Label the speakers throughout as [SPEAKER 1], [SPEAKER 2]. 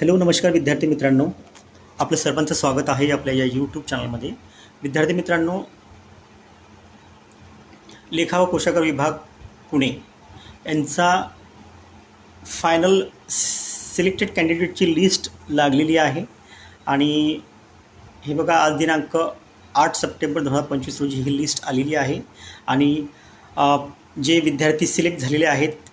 [SPEAKER 1] Hello नमस्कार विद्यार्थी मित्रांनो. आपलं सर्वांचं स्वागत आहे आपल्या या यूट्यूब चॅनलमध्ये विद्यार्थी मित्रांनो लेखा व कोशाकर विभाग पुणे. यांचा फायनल सिलेक्टेड कॅन्डिडेटची लिस्ट लागलेली आहे. आणि हे बघा आज दिनांक आठ सप्टेंबर दोन हजार पंचवीस रोजी ही लिस्ट आलेली आहे. आणि जे विद्यार्थी सिलेक्ट झालेले आहेत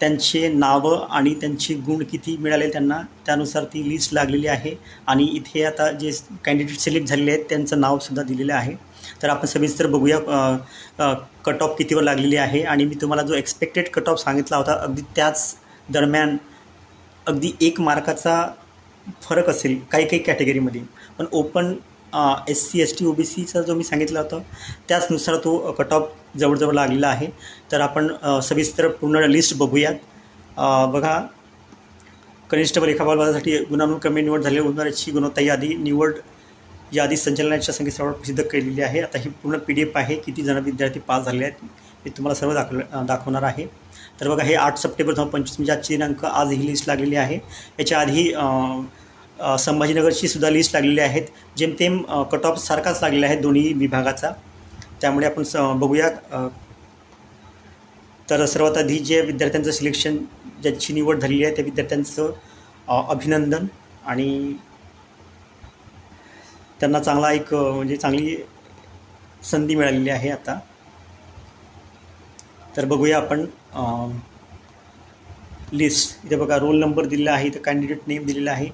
[SPEAKER 1] त्यांचे नावं आणि त्यांचे गुण किती मिळाले त्यांना त्यानुसार ती लिस्ट लागलेली आहे. आणि इथे आता जे कॅन्डिडेट सिलेक्ट झालेले आहेत त्यांचं नावसुद्धा दिलेलं आहे. तर आपण सविस्तर बघूया कट ऑफ कितीवर लागलेली आहे. आणि मी तुम्हाला जो एक्सपेक्टेड कट ऑफ सांगितला होता अगदी त्याच दरम्यान अगदी एक मार्काचा फरक असेल काही काही कॅटेगरीमध्ये पण open S C S T O B सीचा जो मी सांगितला होता त्याचनुसार तो कट ऑफ जवळजवळ लागलेला आहे. तर आपण सविस्तर पूर्ण लिस्ट बघूयात. बघा कनिष्ठ लेखापाल पदासाठी गुणांवर कमी निवड झालेल्या उमेदवाराची गुणवत्ता यादी निवड यादी संचालनाच्या संकेतस्थळावर प्रसिद्ध केलेली आहे. आता ही पूर्ण पी डी एफ आहे. किती जण विद्यार्थी पास झाले आहेत मी तुम्हाला सर्व दाखव दाखवणार आहे. तर बघा हे आठ सप्टेंबर दोन पंचवीस म्हणजे आजची दिनांक आज ही लिस्ट लागलेली आहे. याच्या आधी संभाजीनगरची सुद्धा लिस्ट लागलेली आहेत. जेमतेम कट ऑफ सारखाच लागलेला आहे दोन्ही विभागाचा. त्यामुळे आपण स बघूया तर सर्वात आधी जे विद्यार्थ्यांचं सिलेक्शन ज्याची निवड झालेली आहे त्या विद्यार्थ्यांचं अभिनंदन आणि त्यांना चांगला एक म्हणजे चांगली संधी मिळालेली आहे आता. तर बघूया आपण लिस्ट इथे बघा रोल नंबर दिलेला आहे इथं कॅन्डिडेट नेम दिलेला आहे.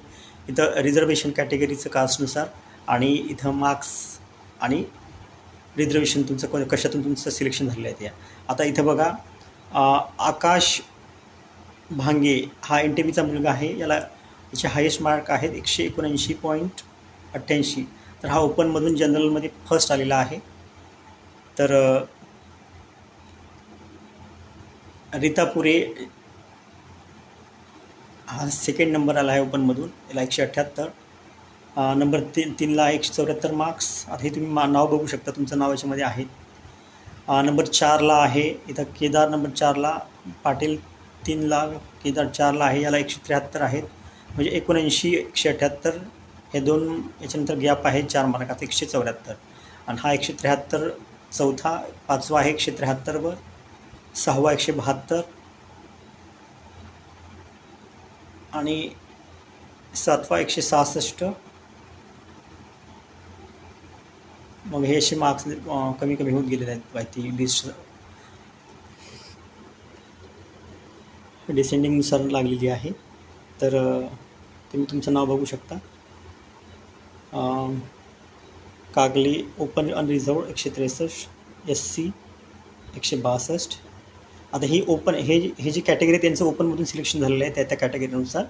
[SPEAKER 1] इथं रिझर्वेशन कॅटेगरीचं कास्टनुसार आणि इथं मार्क्स आणि रिझर्वेशन तुमचं को- कशातून तुमचं सिलेक्शन झालेलं आहे त्या आता इथं बघा आकाश भांगे हा एन टी बीचा मुलगा आहे. याला याचे हायेस्ट मार्क आहेत एकशे एकोणऐंशी पॉईंट अठ्ठ्याऐंशी. तर हा ओपनमधून जनरलमध्ये फर्स्ट आलेला आहे. तर रितापुरे पुरे हा सेकंड नंबर आला आहे ओपनमधून याला एकशे अठ्ठ्याहत्तर. नंबर तीन तीनला एकशे चौऱ्याहत्तर मार्क्स आता हे तुम्ही मा नाव बघू शकता. तुमचं नाव याच्यामध्ये आहे. नंबर चारला आहे. इथं केदार नंबर चारला. पाटील तीनला केदार चारला आहे. याला एकशे त्र्याहत्तर आहेत. म्हणजे एकोणऐंशी एकशे अठ्ठ्याहत्तर. हे दोन याच्यानंतर गॅप आहे. चार मार्कात एकशे चौऱ्याहत्तर. आणि हा एकशे त्र्याहत्तर चौथा पाचवा आहे एकशे त्र्याहत्तरवर सहावा एकशे बहात्तर. आणि सातवा एकशे सहासष्ट. मग हे असे मार्क्स कमी कमी होत गेलेले आहेत माहिती लिस्ट डिसेंडिंगनुसार लागलेली आहे. तर तुम्ही तुमचं नाव बघू शकता. कागली ओपन अनरिझर्व एकशे त्रेसष्ट एस सी एकशे बासष्ट आता ही ओपन हे हे जी कॅटेगरी त्यांचं ओपनमधून सिलेक्शन झालेलं आहे त्या त्या कॅटेगरीनुसार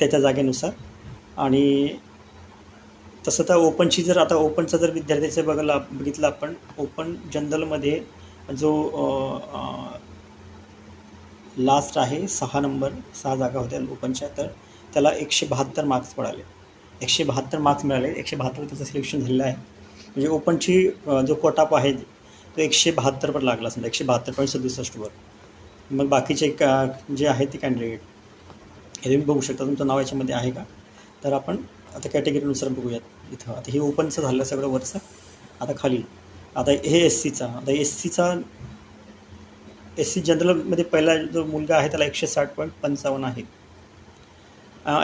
[SPEAKER 1] त्याच्या जागेनुसार. आणि तसं तर ओपनची जर आता ओपनचा जर विद्यार्थ्याचं बघायला बघितलं आपण ओपन जनरलमध्ये जो लास्ट आहे सहा नंबर सहा जागा होत्या ओपनच्या तर त्याला एकशे बहात्तर मार्क्स पडाले. एकशे बहात्तर मार्क्स मिळाले एकशे बहात्तर त्याचं सिलेक्शन झालेलं आहे. म्हणजे ओपनची जो कोटाप आहे तो एकशे बहात्तरवर लागला समजा एकशे बहात्तर पॉईंट सदुसष्टवर मग बाकीचे का जे आहेत ते कॅन्डिडेट हे तुम्ही बघू शकता. तुमचं नाव याच्यामध्ये आहे का? तर आपण आता कॅटेगरीनुसार बघूयात इथं. आता हे ओपनचं झालं सगळं वरचं. आता खाली. आता हे एस सीचा आता एस सीचा एस सी जनरलमध्ये पहिला जो मुलगा आहे त्याला एकशे साठ पॉईंट पंचावन्न आहे.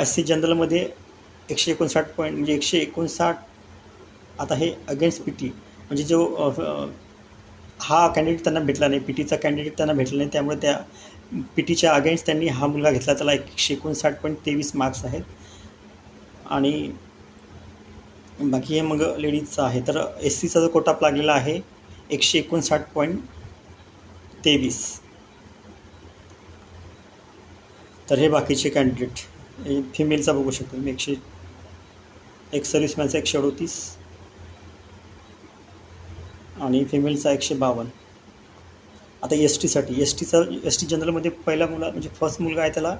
[SPEAKER 1] एस सी जनरलमध्ये एकशे एकोणसाठ पॉईंट म्हणजे एकशे एकोणसाठ आता हे अगेन्स्ट पी टी म्हणजे जो हा कॅन्डिडेट त्यांना भेटला नाही पी टीचा कॅन्डिडेट त्यांना भेटला नाही त्यामुळे त्या पी टीच्या अगेन्स्ट त्यांनी हा मुलगा घेतला त्याला एकशे एकोणसाठ पॉईंट तेवीस मार्क्स आहेत. आणि बाकी हे मग लेडीजचं आहे. तर एस सीचा जो कोटाप लागलेला आहे एकशे एकोणसाठ पॉईंट तेवीस. तर हे बाकीचे कॅन्डिडेट फिमेलचा बघू शकतो. मी एकशे एक सर्व्हिसमॅनचा एकशे अडोतीस. आणि फिमेलचा एकशे बावन्न. आता एस टीसाठी एस टीचा एस टी जनरलमध्ये पहिला मुला म्हणजे फर्स्ट मुलगा आहे त्याला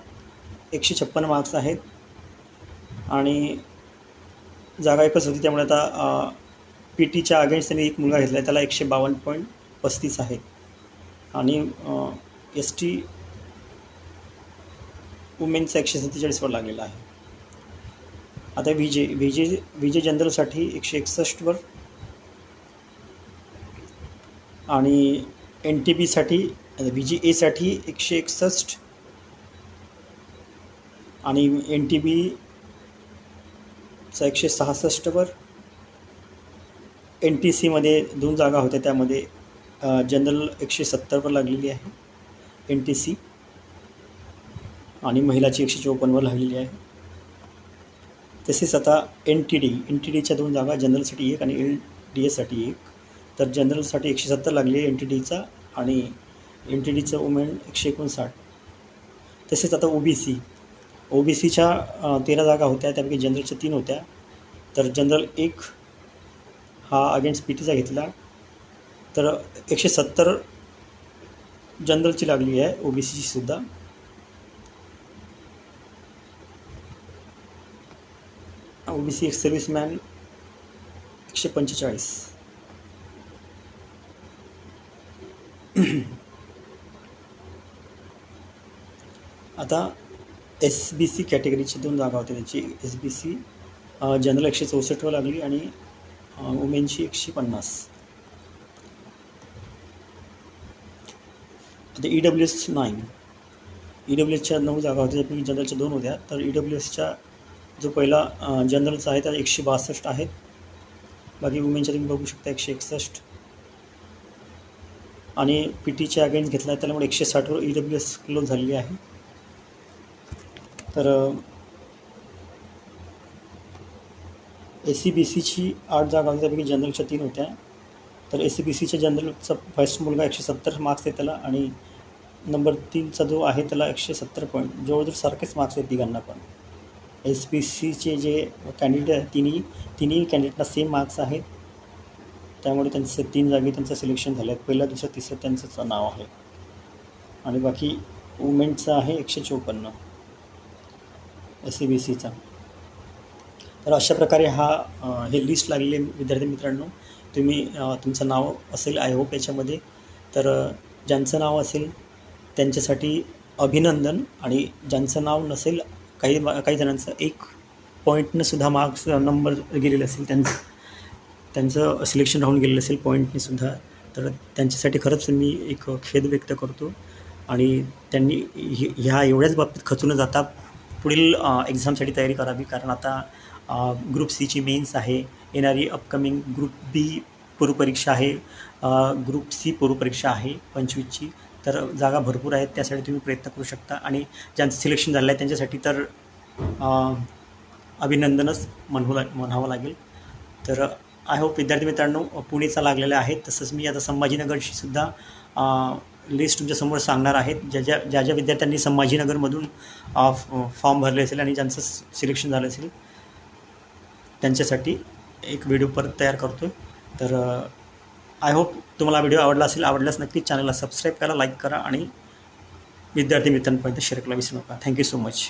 [SPEAKER 1] एकशे छप्पन्न मार्क्स आहेत. आणि जागा एकच होती त्यामुळे आता पी टीच्या अगेन्स्ट त्यांनी एक मुलगा घेतला आहे त्याला एकशे बावन्न पॉईंट पस्तीस आहेत आणि एस टी वुमेनचा एकशे सत्तेचाळीसवर लागलेला आहे. आता V J V J V J जनरलसाठी एकशे एकसष्टवर आणि एन टी बीसाठी व्ही जी एसाठी एकशे एकसष्ट. आणि एन टी बीचा एकशे सहासष्टवर एन टी सीमध्ये दोन जागा होत्या त्यामध्ये जनरल एकशे सत्तरवर लागलेली आहे एन टी सी आणि महिलाची एकशे चोपन्नवर लागलेली आहे. तसेच आता N T D N T डीच्या दोन जागा जनरलसाठी एक आणि एल डी एसाठी एक. तर जनरलसाठी एकशे सत्तर लागली आहे एन टी डीचा आणि एन टी डीचं वुमेन एकशे एकोणसाठ. तसेच आता O B C O B सीच्या तेरा जागा होत्या त्यापैकी जनरलच्या तीन होत्या. तर जनरल एक हा अगेन्स्ट पी टीचा घेतला. तर एकशे सत्तर जनरलची लागली आहे ओ बी सीची सुद्धा. ओ बी सी एक सर्व्हिसमॅन एकशे पंचेचाळीस. आता एस बी सी कॅटेगरीची दोन जागा होत्या त्याची. एस बी सी जनरल एकशे चौसष्टवर लागली आणि वुमेनची एकशे पन्नास. आता E W S nine E W एसच्या नऊ जागा होत्या. त्यापैकी जनरलच्या दोन होत्या तर ई डब्ल्यू एसच्या जो पहिला जनरलचा आहे त्या एकशे बासष्ट आहेत. बाकी वुमेनच्या तुम्ही बघू शकता एकशे एकसष्ट. आणि पी टीच्या अगेन्स्ट घेतला आहे त्यामुळे एकशे साठवर ई डब्ल्यू एस क्लोज झालेली आहे. तर ए सी बी सीची आठ जागा होती त्यापैकी जनरलच्या तीन होत्या. तर ए सी बी सीच्या जनरलचा फर्स्ट मुलगा एकशे सत्तर मार्क्स आहे त्याला आणि नंबर तीनचा जो आहे त्याला एकशे सत्तर पॉईंट जवळजवळ सारखेच मार्क्स आहेत तिघांना पण. एस पी सीचे जे कॅन्डिडेट आहेत तिन्ही तिन्ही कॅन्डिडेटला सेम मार्क्स आहेत. त्यामुळे त्यांचं तीन जागी त्यांचं सिलेक्शन झालं आहे पहिलं दुसरं तिसरं त्यांचं नाव आहे. आणि बाकी वुमेनचं आहे एकशे चोपन्न. एस सी बी सीचा तर अशा प्रकारे हा हे लिस्ट लागलेले विद्यार्थी मित्रांनो. तुम्ही तुमचं नाव असेल आय होप याच्यामध्ये. तर ज्यांचं नाव असेल त्यांच्यासाठी अभिनंदन. आणि ज्यांचं नाव नसेल काही काही जणांचं एक पॉईंटनं सुद्धा मार्क्स नंबर गेलेले असेल त्यांचं. त्यांचं सिलेक्शन राहून गेलेलं असेल पॉईंटने सुद्धा तर त्यांच्यासाठी खरंच मी एक खेद व्यक्त करतो. आणि त्यांनी ह्या एवढ्याच बाबतीत खचून न जाता पुढील एक्झामसाठी तयारी करावी. कारण आता ग्रुप सीची मेन्स आहे. येणारी अपकमिंग ग्रुप बी पूर्वपरीक्षा आहे. ग्रुप सी पूर्वपरीक्षा आहे पंचवीसची. तर जागा भरपूर आहेत. त्यासाठी तुम्ही प्रयत्न करू शकता. आणि ज्यांचं सिलेक्शन झालं आहे त्यांच्यासाठी तर अभिनंदनच म्हणू लाग म्हणावं लागेल. तर आय होप विद्यार्थी मित्रांनो पुणेचा लागलेला आहे. तसंच मी आता संभाजीनगरची सुद्धा लिस्ट तुमच्यासमोर सांगणार आहेत ज्या ज्या ज्या ज्या विद्यार्थ्यांनी संभाजीनगरमधून फॉर्म भरले असेल आणि ज्यांचं सिलेक्शन झालं असेल त्यांच्यासाठी एक व्हिडिओ परत तयार करतो तर आय होप तुम्हाला व्हिडिओ आवडला असेल आवडल्यास नक्कीच चॅनलला सबस्क्राईब करा लाईक करा आणि विद्यार्थी मित्रांपर्यंत शेअर करायला विसरू नका. Thank you so much